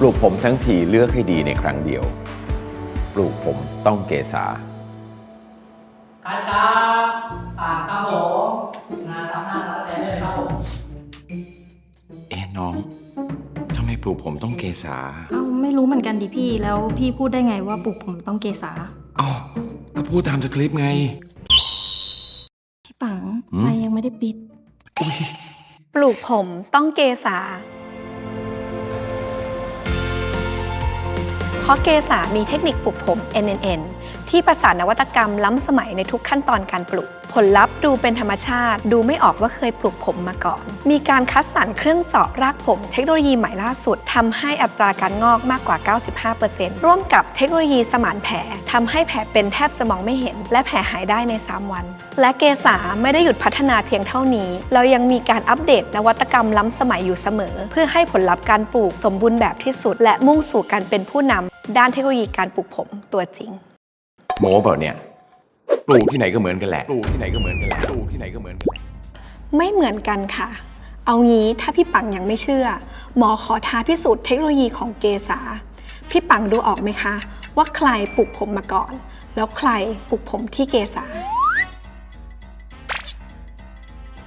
ปลูกผมทั้งทีเลือกให้ดีในครั้งเดียว ปลูกผมต้องเกษาคัดครับผ่านครับผมงานทำหน้ารับแต่เลยครับผม เอ๊ะน้องทำไมปลูกผมต้องเกษาเอ้าไม่รู้เหมือนกันดิพี่ แล้วพี่พูดได้ไงว่าปลูกผมต้องเกษาอ๋อก็พูดตามสคริปต์ไง พี่ปังหืมไม่ยังไม่ได้ปิด ปลูกผมต้องเกษา ราะเกษามีเทคนิคปลูกผม NNN ที่ประสานนวัตกรรมล้ำสมัยในทุกขั้นตอนการปลูก ผลลัพธ์ดูเป็นธรรมชาติ ดูไม่ออกว่าเคยปลูกผมมาก่อน มีการคัดสรรเครื่องเจาะรากผม เทคโนโลยีใหม่ล่าสุดทำให้อัตราการงอกมากกว่า 95%ร่วมกับเทคโนโลยีสมานแผลทำให้แผลเป็นแทบจะมองไม่เห็น และแผลหายได้ใน 3 วัน และเกษาไม่ได้หยุดพัฒนาเพียงเท่านี้ เรายังมีการอัปเดตนวัตกรรมล้ำสมัยอยู่เสมอ เพื่อให้ผลลัพธ์การปลูกสมบูรณ์แบบที่สุด และมุ่งสู่การเป็นผู้นำด้านเทคโนโลยีการปลูกผมตัวจริงโมเปล่าเนี่ย ปลูกที่ไหนก็เหมือนกันแหละ ปลูกที่ไหนก็เหมือนกันแหละ ปลูกที่ไหนก็เหมือนกันแหละ ไม่เหมือนกันค่ะ เอางี้ถ้าพี่ปังยังไม่เชื่อ หมอขอท้าพิสูจน์เทคโนโลยีของเกษา พี่ปังดูออกไหมคะ ว่าใครปลูกผมมาก่อน แล้วใครปลูกผมที่เกษา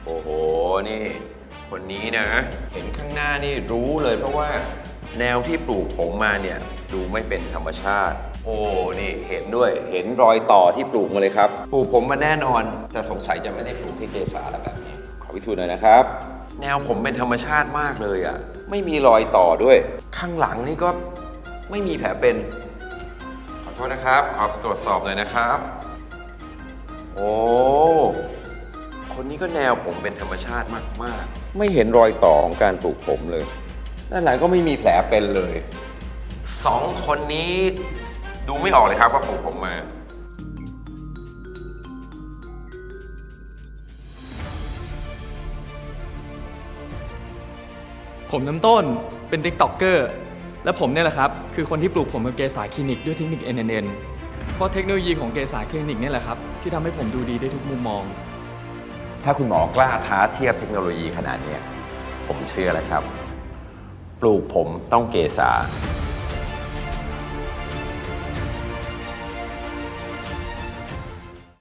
โอ้โห นี่ คนนี้นะ เห็นข้างหน้านี่รู้เลยเพราะว่า แนวที่ปลูกผมมาเนี่ย ดูไม่เป็นธรรมชาติ โอ้ นี่เห็นด้วย เห็นรอยต่อที่ปลูกมาเลยครับ ปลูกผมมาแน่นอน แต่สงสัยจะไม่ได้ปลูกที่เกสาแล้วแบบนี้ ขอพิสูจน์หน่อยนะครับ แนวผมเป็นธรรมชาติมากเลยอะ่ะ ไม่มีรอยต่อด้วย ข้างหลังนี่ก็ไม่มีแผลเป็น ขอโทษนะครับ ขอตรวจสอบหน่อยนะครับ โอ้ คนนี้ก็แนวผมเป็นธรรมชาติมากๆ ไม่เห็นรอยต่อของการปลูกผมเลยด้านหลังก็ไม่มีแผลเป็นเลย สองคนนี้ ดูไม่ออกเลยครับว่าปลูกผมมา ผมน้ำต้นเป็นติ๊กต็อกเกอร์และผมเนี่ยแหละครับ คือคนที่ปลูกผมกับเกษาคลินิกด้วยเทคนิค NNN เพราะเทคโนโลยีของเกษาคลินิกเนี่ยแหละครับ ที่ทำให้ผมดูดีได้ทุกมุมมอง ถ้าคุณหมอกล้าท้าเทียบเทคโนโลยีขนาดเนี้ยผมเชื่อแล้วครับ ปลูกผมต้องเกษา